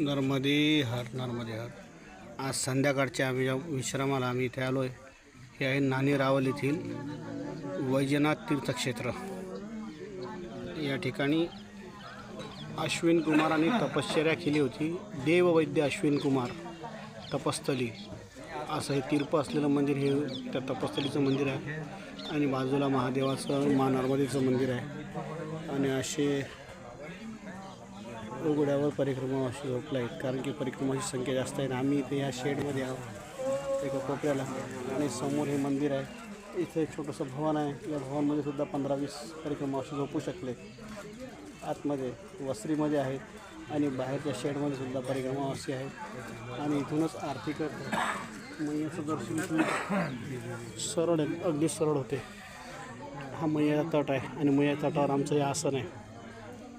नर्मदे हर नर्मदे हर. आज संध्याकाळच्या आम्ही ज्या विश्रामाला आम्ही इथे आलो आहे हे आहे नाणी रावल येथील वैजनाथ तीर्थक्षेत्र. या ठिकाणी अश्विन कुमारांनी तपश्चर्या केली होती. देववैद्य अश्विन कुमार तपस्थली. असं हे तीर्थ असलेलं मंदिर हे त्या तपस्थलीचं मंदिर आहे. आणि बाजूला महादेवाचं मा नर्मदेचं मंदिर आहे. आणि असे उघड्यावर परिक्रमा अशी झोपला आहे कारण की परिक्रमाची संख्या जास्त आहे आणि आम्ही इथे या शेडमध्ये आहोत. एका कोपऱ्याला. आणि समोर हे मंदिर आहे. इथे एक छोटंसं भवन आहे. या भवनमध्ये सुद्धा पंधरा वीस परिक्रमा अशी झोपू शकले. आतमध्ये वस्त्रीमध्ये आहेत आणि बाहेरच्या शेडमध्ये सुद्धा परिक्रमा अशी आहे आणि इथूनच आरती करतो मैयाचं दर्शन सरळ आहे. अगदी सरळ होते. हा मैयाचा तट आहे. आणि मैया तटावर आमचं हे आसन आहे.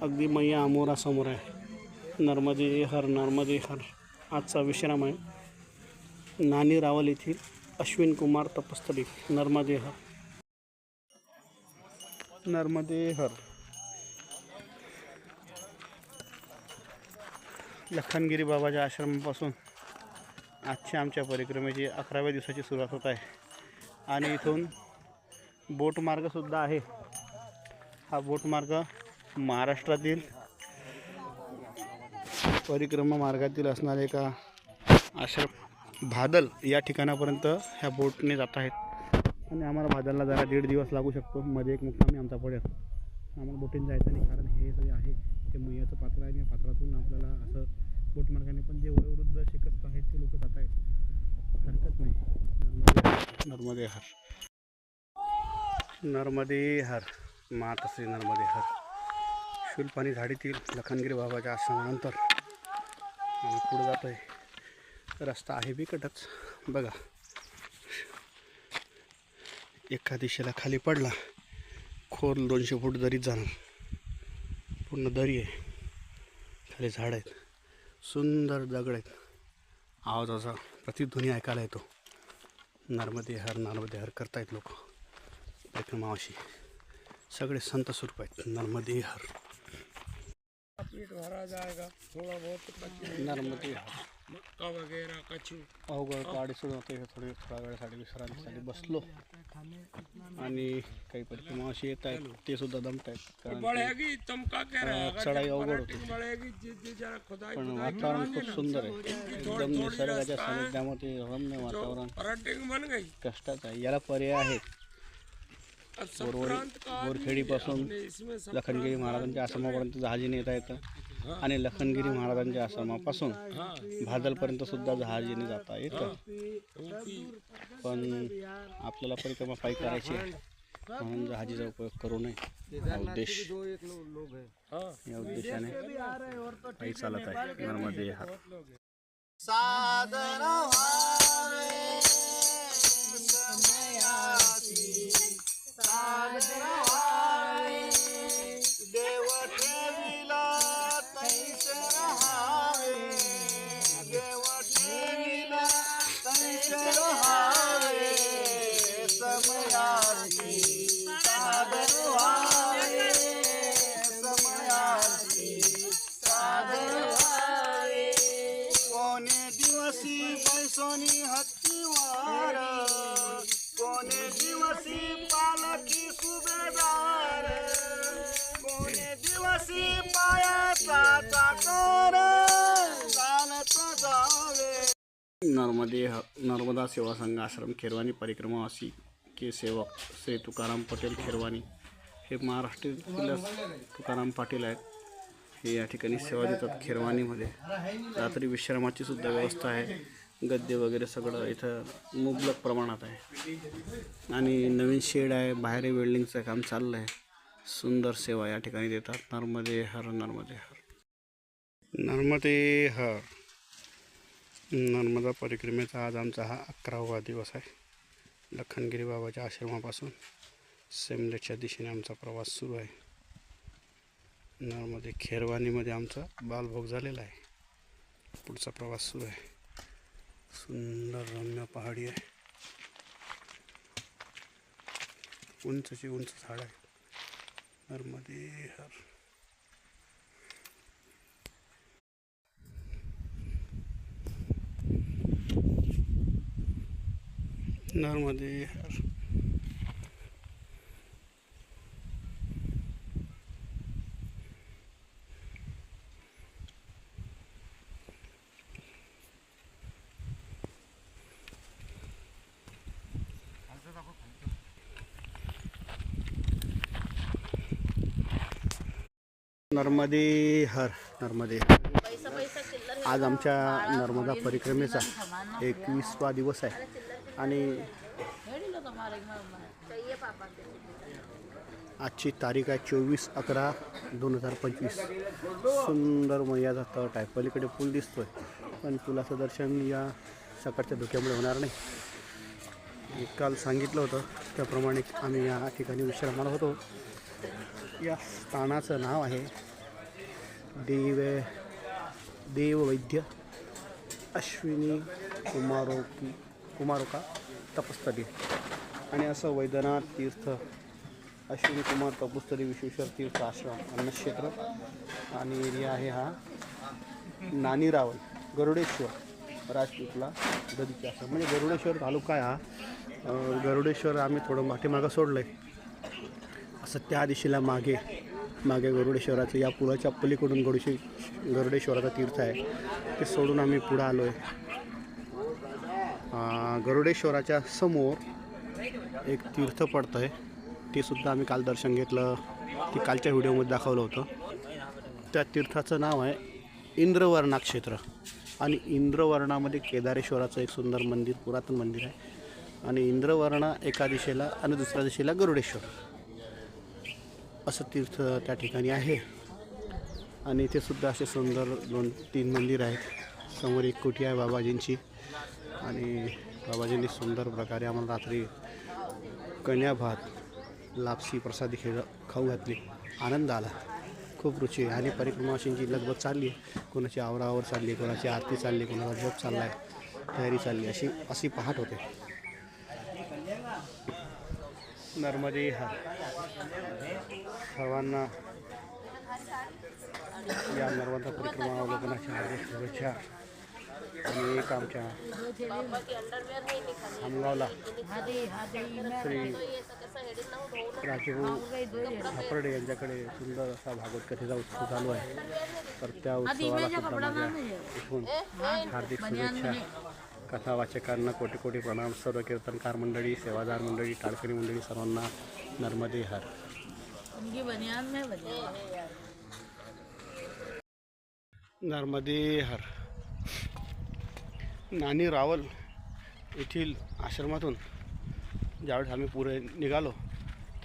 अगदी मैया अमोरासमोर आहे. नर्मदे हर नर्मदे हर. आजचा विश्राम आहे. नानी रावल येथील अश्विन कुमार तपस्थली नर्मदे हर. नर्मदे हर. लखनगिरी बाबाच्या आश्रमापासून आजच्या आमच्या परिक्रमेची अकराव्या दिवसाची सुरुवात होत आहे. आणि इथून बोट मार्गसुद्धा आहे. हा बोट मार्ग महाराष्ट्रातील परिक्रमा मार्गातील असणारे एका आश्रम भादल या ठिकाणापर्यंत ह्या बोटने जात आहेत. आणि आम्हाला भादलला जरा दीड दिवस लागू शकतो. मध्ये एक मुक्कामी आमचा पडेल आम्हाला बोटीने जायचं नाही कारण हे जे आहे. ते मैयाचं पात्र आहे. आणि या पात्रातून आपल्याला असं बोट मार्गाने पण जे वयोवृद्ध शिकस्त आहेत ते लोक जात आहेत. हरकत नाही. नर्मदे हर. नर्मदे हर. मात श्री नर्मदे हर. शुलपाणी झाडीतील लखनगिरी बाबाच्या आश्रमानंतर आम्ही पुढे जातो आहे रस्ता आहे बिकटच. बघा. एका दिशेला खाली पडला. खोल दोनशे फूट दरीत जाणार. पूर्ण दरी आहे. खाली झाड आहेत. सुंदर दगड आहेत. आवाजाचा प्रतिध्वनी ऐकायला येतो. नर्मदे हर नर्मदे हर करतायत लोक. मावशी. सगळे संत स्वरूप आहेत. नर्मदे हर. पेट भरा जाएगा थोड़ा बहुत हर मक्का वगैरह कछु अवघड गाडी सोडून होते थोडी थोड्या वेळासाठी विश्रांतीसाठी बसलो. आणि काही परिक्रमा अशी येत आहेत ते सुद्धा दमत आहेत बढ़ेगी तुम क्या कह रहे हो चढाई अवघड होती. बढ़ेगी जिद्दी जरा खुदाई पण खुदाई वातावरण खूप सुंदर आहे. एकदम निसर्गाच्या सानिध्यामध्ये रम्य वातावरण. बन गई. कष्टाचं आहे. याला पर्याय अब बोरवडी बोरखेडीपासून लखनगिरी महाराजांच्या आश्रमापर्यंत जहाजीने येता येतं. आणि लखनगिरी महाराजांच्या आश्रमापासून भादलपर्यंत सुद्धा जहाजीने जाता येतं पण आपल्याला परिक्रमा पायी करायची म्हणून जहाजीचा उपयोग करू नये. हा उद्देश. या उद्देशाने पायी चालत आहे. नर्मदे हात देव कोणे दिवसी पालखी सुभेदार कोणे दिवसी पायाचा चाकर चालत जावे. नर्मदे नर्मदा सेवा संघ आश्रम खेरवानी परिक्रमावासी के सेवक श्री तुकाराम पटेल खेरवानी. हे महाराष्ट्रातील तुकाराम पाटील आहेत. हे या ठिकाणी सेवा देतात खेरवानीमध्ये. रात्री विश्रामाची सुद्धा व्यवस्था आहे. गद्दे वगैरे सगळं इथं मुबलक प्रमाणात आहे. आणि नवीन शेड आहे बाहेर वेल्डिंगचं काम चाललं आहे सुंदर सेवा या ठिकाणी देतात. नर्मदे हर नर्मदे हर. नर्मदे हर. नर्मदा परिक्रमेचा आज आमचा हा अकरावा दिवस आहे. लखनगिरी बाबाच्या आश्रमापासून सेमलेच्या दिशेने आमचा प्रवास सुरू आहे. नर्मदे खेरवानीमध्ये आमचा बालभोग झालेला आहे. पुढचा प्रवास सुरू आहे. सुंदर रम्य पहाडी आहे. उंचची उंच झाड आहे. नर्मदे हर नर्मदे हर नर्मदे हर नर्मदे. आज आमच्या नर्मदा परिक्रमेचा एकवीसवा दिवस आहे. आणि आजची तारीख आहे चोवीस अकरा दोन हजार पंचवीस. सुंदर मैयाचा तट आहे. पलीकडे पूल दिसतोय पण पुलाचं दर्शन या सकाळच्या धुक्यामुळे होणार नाही. मी काल सांगितलं होतं त्याप्रमाणे आम्ही या ठिकाणी विश्रामाला होतो. या स्थानाचं नाव आहे. देव देववैद्य अश्विनी कुमारोकी कुमारोका तपस्थली आणि असं वैद्यनाथ तीर्थ अश्विनी कुमार तपस्थली विश्वेश्वर तीर्थ आश्रम अन्नक्षेत्र. आणि एरिया आहे हा नानी रावल गरुडेश्वर राजपूतला गदीचा आश्रम. म्हणजे गरुडेश्वर तालुका आहे हा. गरुडेश्वर आम्ही थोडं पाठीमागं सोडलं आहे असं दिशेला मागे मागे गरुडेश्वराचं या पुलाच्या पलीकडून गरुडे गरुडेश्वराचा तीर्थ आहे. ते सोडून आम्ही पुढं आलो आहे गरुडेश्वराच्या समोर एक तीर्थ पडतं आहे ते सुद्धा आम्ही काल दर्शन घेतलं. ते कालच्या व्हिडिओमध्ये दाखवलं होतं. त्या तीर्थाचं नाव आहे इंद्रवर्णा क्षेत्र. आणि इंद्रवर्णामध्ये केदारेश्वराचं एक सुंदर मंदिर पुरातन मंदिर आहे. आणि इंद्रवर्णा एका दिशेला आणि दुसऱ्या दिशेला गरुडेश्वर. असं तीर्थ त्या ठिकाणी आहे. आणि इथे सुद्धा असे सुंदर दोन तीन मंदिर आहेत. समोर एक कोठी आहे बाबाजींची. आणि बाबाजींनी सुंदर प्रकारे आम्हाला रात्री कन्या भात लापसी प्रसादी खेळ खाऊ घातली. आनंद आला. खूप रुची आहे. आणि परिक्रमाशींची लगबग चालली आहे कोणाची आवरावर चालली आहे कोणाची आरती चालली आहे कोणाचा झोप चालला आहे तयारी चालली अशी अशी पहाट होते. नर्मदे हा. सर्वांना या नर्मदा परिक्रमा अवलोकनाच्या हार्दिक शुभेच्छा. आणि एक आमच्या खामगावला श्री राजभाऊ सापर्डे यांच्याकडे सुंदर असा भागवत कथेचा उत्सव चालू आहे. तर त्या उत्सवाला सुद्धा माझ्या इथून हार्दिक शुभेच्छा. कथा वाचकांना कोटी कोटी प्रणाम. सर्व कीर्तनकार मंडळी सेवादार मंडळी टाळकरी मंडळी सर्वांना नर्मदे हर. उनकी बनियान में बनियान. नर्मदे हर. नानी रावल येथील आश्रमातून ज्यावेळेस आम्ही पुढे निघालो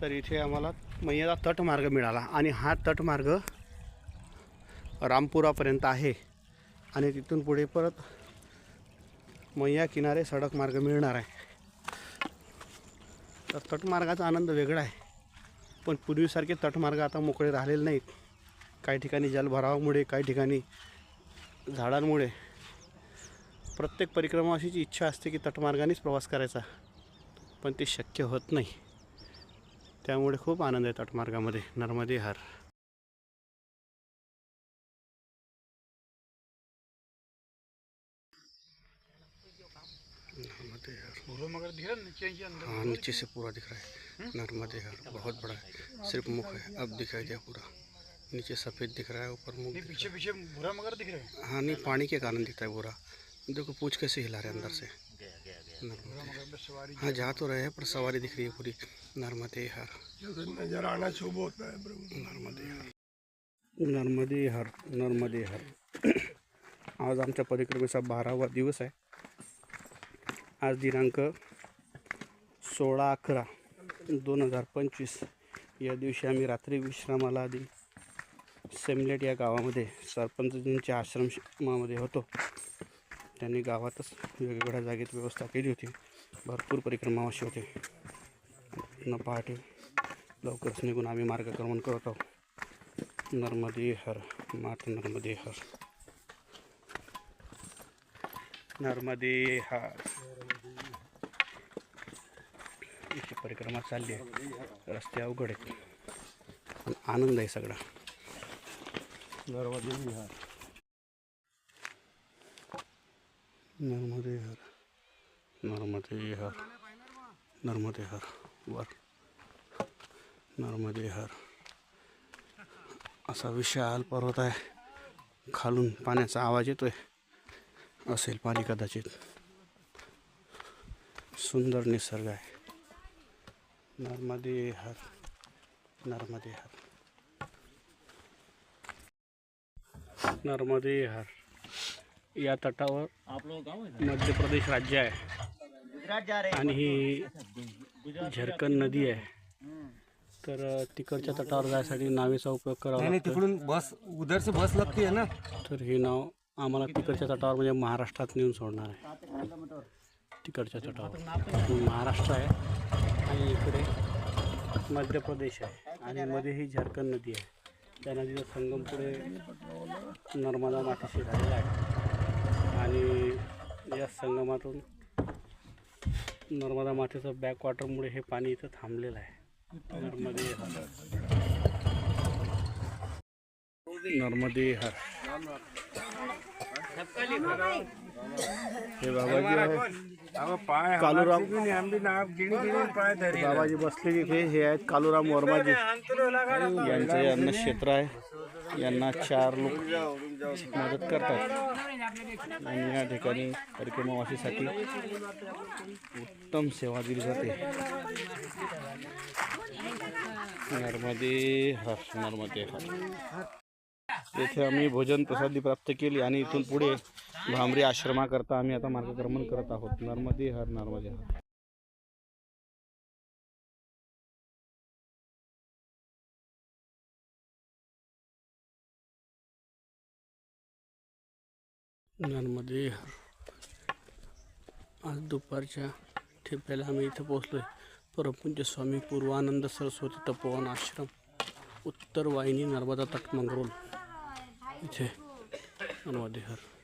तर इथे आम्हाला मैयाचा तटमार्ग मिळाला आणि हा तटमार्ग रामपुरापर्यंत आहे. आणि तिथून पुढे परत मैया किनारे सडक मार्ग मिळणार आहे. तर तटमार्गाचा आनंद वेगळा आहे. पण पूर्वीसारखे तटमार्ग आता मोकळे राहिलेले नाहीत. काही ठिकाणी जलभरावामुळे काही ठिकाणी झाडांमुळे. प्रत्येक परिक्रमाशीची इच्छा असते की तटमार्गानेच प्रवास करायचा. पण ते शक्य होत नाही. त्यामुळे खूप आनंद आहे तटमार्गामध्ये नर्मदे हार. हार हाँ नीचे से पूरा दिख रहा है। नर्मदे हार बहुत बड़ा है। सिर्फ़ मुख है अब दिखाई दिया पूरा। नीचे सफ़ेद दिख रहा है ऊपर मुख दिख पीछे पीछे भूरा मगर दिख रहा है। हाँ नहीं पानी के कारण दिखता है पूरा। देखो पूछ कैसे हिला रहे अंदर से। हाँ जा तो रहे हैं पर सवारी दिख रही है पूरी। नर्मदे हर। नज़र आना शुभ होता है नर्मदे हर। नर्मदे हर नर्मदे हर। आज आमच्या परिक्रमेचा बारावा दिवस आहे आज दिनांक सोळा अकरा दोन हजार पंचवीस. या दिवशी आम्ही रात्री विश्रामाला आधी सेमलेट या गावामध्ये सरपंचजींच्या आश्रमामध्ये होतो. त्यांनी गावातच वेगवेगळ्या जागेत व्यवस्था केली होती. भरपूर परिक्रमावाशी होते. न पहाटे लवकरच निघून आम्ही मार्गक्रमण करत आहोत. नर्मदे हर मात नर्मदे हर. नर्मदे हर. परिक्रमा चालली आहे. रस्ते अवघड आहेत. आनंद आहे सगळा. नर्मदे हर नर्मदे हर. नर्मदे हर. नर्मदे हर. वर. नर्मदे हर. असा विशाल पर्वत आहे. खालून पाण्याचा आवाज येतोय. असेल पाणी कदाचित. सुंदर निसर्ग आहे. नर्मदे हर नर्मदे हर। नर्मदे हर या तटावर मध्य प्रदेश राज्य आहे. आणि ही झरकन नदी आहे. तर तिकडच्या तटावर जायसाठी नावेचा उपयोग करावा तिकडून बस उधर से बस लगती है ना? तर हे नाव आम्हाला तिकडच्या तटावर म्हणजे महाराष्ट्रात नेऊन सोडणार आहे. तिकडच्या तटावर. महाराष्ट्र आहे आणि इकडे मध्य प्रदेश आहे आणि मध्ये ही झारखंड नदी आहे. त्या नदीचा संगम पुढे नर्मदा मातीशी झालेला आहे. आणि या संगमातून नर्मदा मातेचं बॅकवॉटरमुळे हे पाणी इथं थांबलेलं आहे. नर्मदे हर. नर्मदे हर. हे बाबाजी आहे. कालूराम. बाबाजी बसले तिथे हे आहेत कालूराम वर्माजी. यांचं अन्न क्षेत्र आहे. यांना चार लोक मदत करतात. आणि या ठिकाणी परिक्रमावासीसाठी उत्तम सेवा दिली जाते. नर्मदे हर नर्मदे. हर येथे आम्ही भोजन प्रसादी प्राप्त केली आणि इथून पुढे भांबरी आश्रमाकरता आम्ही आता मार्गक्रमण करत आहोत. नर्मदे हर नर्मदे हर. नर्मदे हर. आज दुपारच्या ठेप्याला आम्ही इथं पोहोचलोय. परमपूज्य स्वामी पूर्वानंद सरस्वती तपोवन आश्रम. उत्तर वाहिनी नर्मदा तट मंगरोल इथे. नर्मदे हर